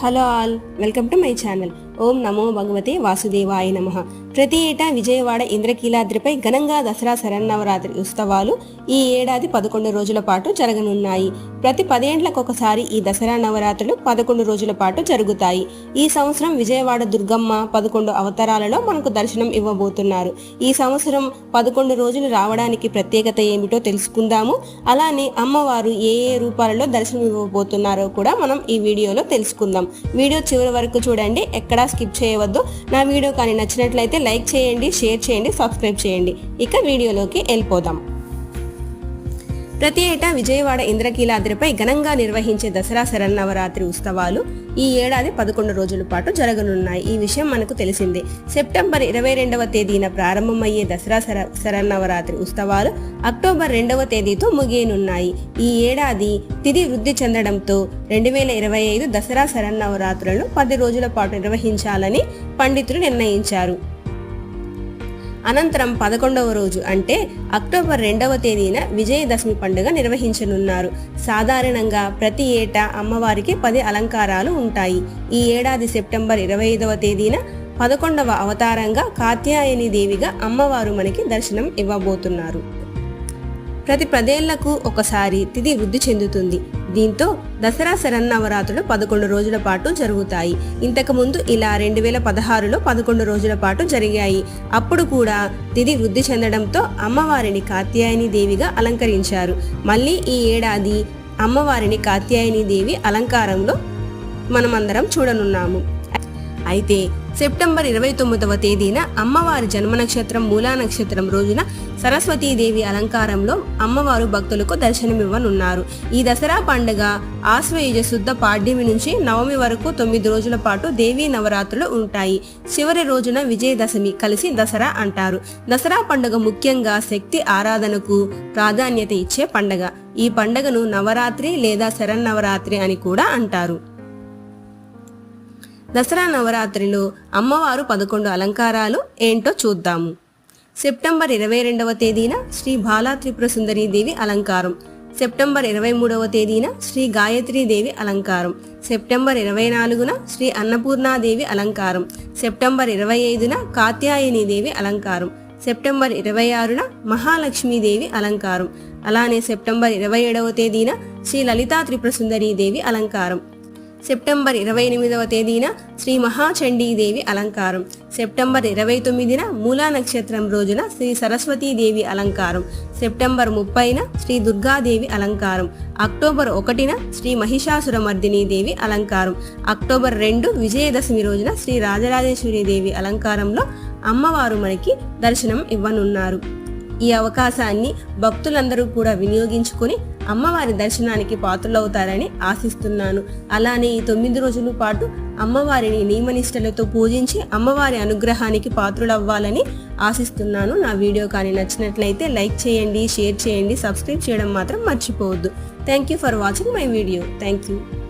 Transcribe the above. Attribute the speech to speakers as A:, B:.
A: Hello all welcome to my channel. ఓం నమో భగవతే వాసుదేవాయ నమ. ప్రతి ఏటా విజయవాడ ఇంద్రకీలాద్రిపై ఘనంగా దసరా శరన్నవరాత్రి ఉత్సవాలు ఈ ఏడాది పదకొండు రోజుల పాటు జరగనున్నాయి. ప్రతి పదేండ్లకొకసారి ఈ దసరా నవరాత్రులు పదకొండు రోజుల పాటు జరుగుతాయి. ఈ సంవత్సరం విజయవాడ దుర్గమ్మ పదకొండు అవతారాలలో మనకు దర్శనం ఇవ్వబోతున్నారు. ఈ సంవత్సరం పదకొండు రోజులు రావడానికి ప్రత్యేకత ఏమిటో తెలుసుకుందాము. అలానే అమ్మవారు ఏ ఏ రూపాలలో దర్శనం ఇవ్వబోతున్నారో కూడా మనం ఈ వీడియోలో తెలుసుకుందాం. వీడియో చివరి వరకు చూడండి. ఎక్కడా స్కిప్ చేయవద్దు. నా వీడియో కానీ నచ్చినట్లయితే లైక్ చేయండి షేర్ చేయండి సబ్స్క్రైబ్ చేయండి. ఇక వీడియోలోకి వెళ్ళిపోదాం. ప్రతి ఏటా విజయవాడ ఇంద్రకీలాద్రిపై ఘనంగా నిర్వహించే దసరా శరన్నవరాత్రి ఉత్సవాలు ఈ ఏడాది పదకొండు రోజుల పాటు జరగనున్నాయి. ఈ విషయం మనకు తెలిసిందే. సెప్టెంబర్ ఇరవై రెండవ తేదీన ప్రారంభమయ్యే దసరా శర శరన్నవరాత్రి ఉత్సవాలు అక్టోబర్ రెండవ తేదీతో ముగియనున్నాయి. ఈ ఏడాది తిది వృద్ధి చెందడంతో రెండు వేల ఇరవై ఐదు దసరా శరన్నవరాత్రులను పది రోజుల పాటు నిర్వహించాలని పండితులు నిర్ణయించారు. అనంతరం పదకొండవ రోజు అంటే అక్టోబర్ రెండవ తేదీన విజయదశమి పండుగ నిర్వహించనున్నారు. సాధారణంగా ప్రతి ఏటా అమ్మవారికి పది అలంకారాలు ఉంటాయి. ఈ ఏడాది సెప్టెంబర్ ఇరవై ఐదవ తేదీన పదకొండవ అవతారంగా కాత్యాయని దేవిగా అమ్మవారు మనకి దర్శనం ఇవ్వబోతున్నారు. ప్రతి పదేళ్ళకు ఒకసారి తిథి వృద్ధి చెందుతుంది. దీంతో దసరా శరన్నవరాత్రులు పదకొండు రోజుల పాటు జరుగుతాయి. ఇంతకుముందు ఇలా రెండు వేల పదహారులో పదకొండు రోజుల పాటు జరిగాయి. అప్పుడు కూడా తిది వృద్ధి చెందడంతో అమ్మవారిని కాత్యాయని దేవిగా అలంకరించారు. మళ్ళీ ఈ ఏడాది అమ్మవారిని కాత్యాయని దేవి అలంకారంలో మనమందరం చూడనున్నాము. అయితే సెప్టెంబర్ ఇరవై తొమ్మిదవ తేదీన అమ్మవారి జన్మ నక్షత్రం మూలా నక్షత్రం రోజున సరస్వతీదేవి అలంకారంలో అమ్మవారు భక్తులకు దర్శనమివ్వనున్నారు. ఈ దసరా పండుగ ఆశ్వయుజ శుద్ధ పాడ్యమి నుంచి నవమి వరకు తొమ్మిది రోజుల పాటు దేవీ నవరాత్రులు ఉంటాయి. చివరి రోజున విజయదశమి కలిసి దసరా అంటారు. దసరా పండుగ ముఖ్యంగా శక్తి ఆరాధనకు ప్రాధాన్యత ఇచ్చే పండుగ. ఈ పండుగను నవరాత్రి లేదా శరన్నవరాత్రి అని కూడా అంటారు. దసరా నవరాత్రిలో అమ్మవారు పదకొండు అలంకారాలు ఏంటో చూద్దాము. సెప్టెంబర్ ఇరవై రెండవ తేదీన శ్రీ బాలా త్రిపుర దేవి అలంకారం. సెప్టెంబర్ ఇరవై మూడవ తేదీన శ్రీ దేవి అలంకారం. సెప్టెంబర్ ఇరవై నాలుగున శ్రీ అన్నపూర్ణాదేవి అలంకారం. సెప్టెంబర్ ఇరవై ఐదున కాత్యాయని దేవి అలంకారం. సెప్టెంబర్ ఇరవై ఆరున మహాలక్ష్మీదేవి అలంకారం. అలానే సెప్టెంబర్ ఇరవై ఏడవ తేదీన శ్రీ లలితా త్రిపుర దేవి అలంకారం. సెప్టెంబర్ ఇరవై ఎనిమిదవ తేదీన శ్రీ మహాచండీదేవి అలంకారం. సెప్టెంబర్ ఇరవై తొమ్మిదిన మూలా నక్షత్రం రోజున శ్రీ సరస్వతీదేవి అలంకారం. సెప్టెంబర్ ముప్పైన శ్రీ దుర్గాదేవి అలంకారం. అక్టోబర్ ఒకటిన శ్రీ మహిషాసురమర్దిని దేవి అలంకారం. అక్టోబర్ రెండు విజయదశమి రోజున శ్రీ రాజరాజేశ్వరి దేవి అలంకారంలో అమ్మవారు మనకి దర్శనం ఇవ్వనున్నారు. ఈ అవకాశాన్ని భక్తులందరూ కూడా వినియోగించుకొని అమ్మవారి దర్శనానికి పాత్రలవుతారని ఆశిస్తున్నాను. అలానే ఈ తొమ్మిది రోజుల పాటు అమ్మవారిని నియమనిష్టలతో పూజించి అమ్మవారి అనుగ్రహానికి పాత్రులవ్వాలని ఆశిస్తున్నాను. నా వీడియో కానీ నచ్చినట్లయితే లైక్ చేయండి షేర్ చేయండి సబ్స్క్రైబ్ చేయడం మాత్రం మర్చిపోవద్దు. Thank you for watching my video. Thank you